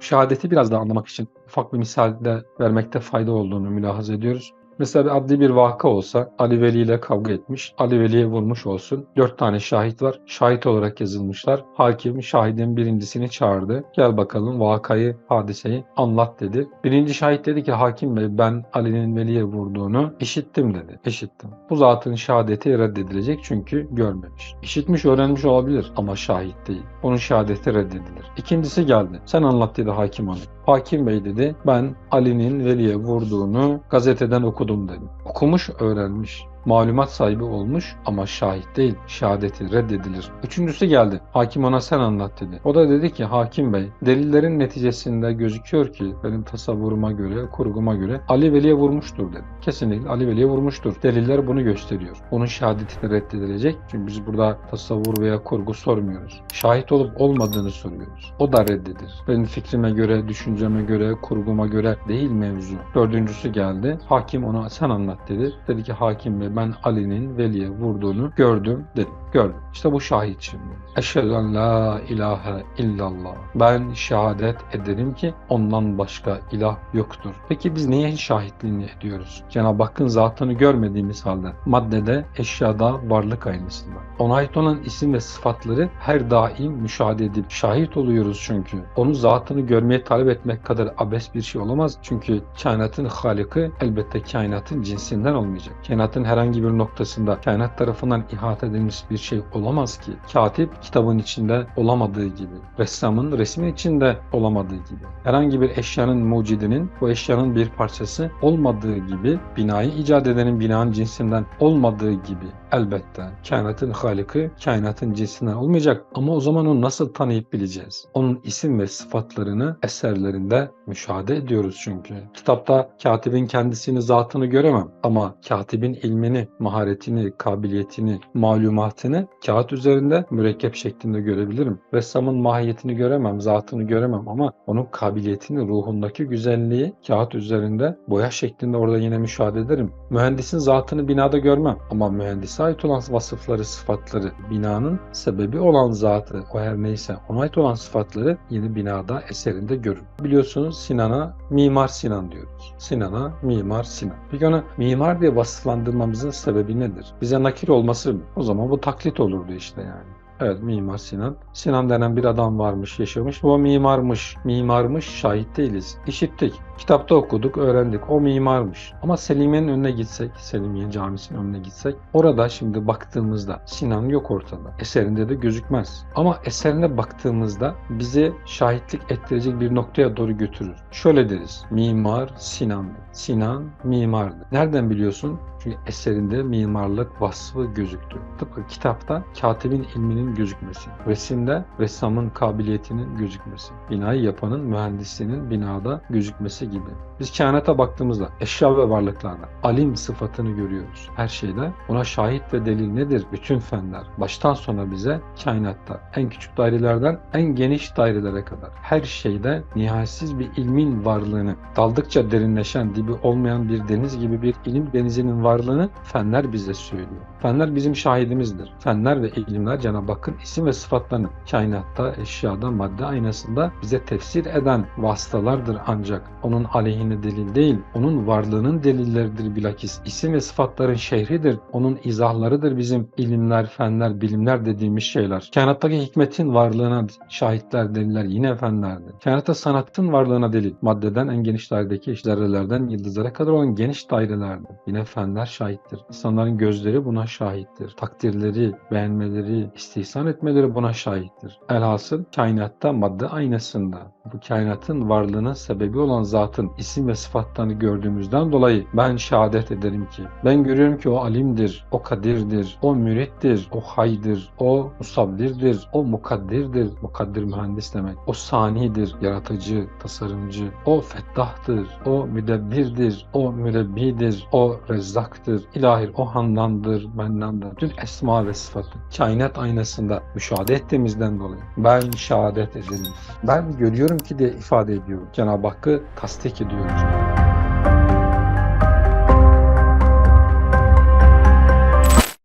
şehadeti biraz daha anlamak için ufak bir misalde vermekte fayda olduğunu mülahaz ediyoruz. Mesela adli bir vaka olsa Ali Veli ile kavga etmiş, Ali Veli'ye vurmuş olsun. Dört tane şahit var. Şahit olarak yazılmışlar. Hakim şahidin birincisini çağırdı. Gel bakalım vakayı, hadiseyi anlat dedi. Birinci şahit dedi ki hakim bey ben Ali'nin Veli'ye vurduğunu işittim dedi. İşittim. Bu zatın şehadeti reddedilecek çünkü görmemiş. İşitmiş öğrenmiş olabilir ama şahit değil. Onun şehadeti reddedilir. İkincisi geldi. Sen anlat dedi hakim hanım. Hakim bey dedi ben Ali'nin Veli'ye vurduğunu gazeteden okudum dedi. Okumuş öğrenmiş malumat sahibi olmuş ama şahit değil. Şehadeti reddedilir. Üçüncüsü geldi. Hakim ona sen anlat dedi. O da dedi ki hakim bey delillerin neticesinde gözüküyor ki benim tasavvuruma göre, kurguma göre Ali Veli'ye vurmuştur dedi. Kesinlikle Ali Veli'ye vurmuştur. Deliller bunu gösteriyor. Onun şehadeti reddedilecek. Çünkü biz burada tasavvur veya kurgu sormuyoruz. Şahit olup olmadığını soruyoruz. O da reddedilir. Benim fikrime göre, düşünceme göre, kurguma göre değil mevzu. Dördüncüsü geldi. Hakim ona sen anlat dedi. Dedi ki hakim bey ben Ali'nin Veli'ye vurduğunu gördüm dedim. Gördüm. İşte bu şahit şimdi. Eşhedü en la ilahe illallah. Ben şehadet ederim ki ondan başka ilah yoktur. Peki biz neye şahitliğini ediyoruz? Cenab-ı Hakk'ın zatını görmediğimiz halde maddede, eşyada, varlık aynısında. Ona ait olan isim ve sıfatları her daim müşahede edip şahit oluyoruz çünkü. Onun zatını görmeye talep etmek kadar abes bir şey olamaz. Çünkü kainatın haliki elbette kainatın cinsinden olmayacak. Kainatın herhangi bir noktasında kainat tarafından ihate edilmiş bir şey olamaz ki. Katip kitabın içinde olamadığı gibi, ressamın resmin içinde olamadığı gibi, herhangi bir eşyanın mucidinin bu eşyanın bir parçası olmadığı gibi, binayı icat edenin binanın cinsinden olmadığı gibi elbette kainatın haliki kainatın cinsinden olmayacak ama o zaman onu nasıl tanıyıp bileceğiz? Onun isim ve sıfatlarını eserlerinde müşahede ediyoruz çünkü. Kitapta katibin kendisini, zatını göremem ama katibin ilmini, maharetini, kabiliyetini, malumatını kağıt üzerinde mürekkep şeklinde görebilirim. Ressamın mahiyetini göremem, zatını göremem ama onun kabiliyetini, ruhundaki güzelliği kağıt üzerinde boya şeklinde orada yine müşahede ederim. Mühendisin zatını binada görmem ama mühendise ait olan vasıfları, sıfatları, binanın sebebi olan zatı, o her neyse ona ait olan sıfatları yeni binada, eserinde görürüm. Biliyorsunuz Sinan'a Mimar Sinan diyoruz. Sinan'a Mimar Sinan. Peki ona mimar diye vasıflandırmamızın sebebi nedir? Bize nakil olması mı? O zaman bu taklit olurdu işte yani. Evet Mimar Sinan. Sinan denen bir adam varmış, yaşamış. O mimarmış. Mimarmış, şahit değiliz. İşittik. Kitapta okuduk, öğrendik. O mimarmış. Ama Selimiye'nin önüne gitsek, Selimiye Camisi'nin önüne gitsek, orada şimdi baktığımızda Sinan yok ortada. Eserinde de gözükmez. Ama eserine baktığımızda bizi şahitlik ettirecek bir noktaya doğru götürür. Şöyle deriz. Mimar Sinan'dı. Sinan mimardı. Nereden biliyorsun? Çünkü eserinde mimarlık vasfı gözüktü. Tıpkı kitapta katibin ilminin gözükmesi, resimde ressamın kabiliyetinin gözükmesi, binayı yapanın mühendisliğinin binada gözükmesi gibi. Biz kainata baktığımızda eşya ve varlıklarda alim sıfatını görüyoruz. Her şeyde buna şahit ve delil nedir? Bütün fenler. Baştan sona bize kainatta en küçük dairelerden en geniş dairelere kadar her şeyde nihayetsiz bir ilmin varlığını, daldıkça derinleşen, dibi olmayan bir deniz gibi bir ilim denizinin varlığını fenler bize söylüyor. Fenler bizim şahidimizdir. Fenler ve ilimler Cenab-ı Hakk'ın isim ve sıfatlarını kainatta, eşyada, madde aynasında bize tefsir eden vasıtalardır ancak onun aleyhine delil değil, onun varlığının delilleridir bilakis. İsim ve sıfatların şehridir, onun izahlarıdır bizim ilimler, fenler, bilimler dediğimiz şeyler. Kainattaki hikmetin varlığına şahitler, deliller yine fenlerdir. Kainatta sanatın varlığına delil, maddeden en geniş dairedeki zerrelerden yıldızlara kadar olan geniş dairelerdir. Yine fenler şahittir. İnsanların gözleri buna şahittir. Takdirleri, beğenmeleri, istihsan etmeleri buna şahittir. Elhasıl kainatta madde aynasında bu kainatın varlığına sebebi olan zatın isim ve sıfatlarını gördüğümüzden dolayı ben şehadet ederim ki ben görüyorum ki o alimdir, o kadirdir, o mürittir, o haydır, o musabdirdir, o mukaddirdir, mukaddir mühendis demek, o sanidir, yaratıcı, tasarımcı, o fettahtır, o müdebbirdir, o mürebbidir, o rezzaktır, ilahir, o handandır, bennandır. Tüm esma ve sıfatı kainat aynasında müşahede ettiğimizden dolayı ben şehadet ederim. Ben görüyorum ki de ifade ediyorum. Cenab-ı Hakk'ı tasdik ediyoruz.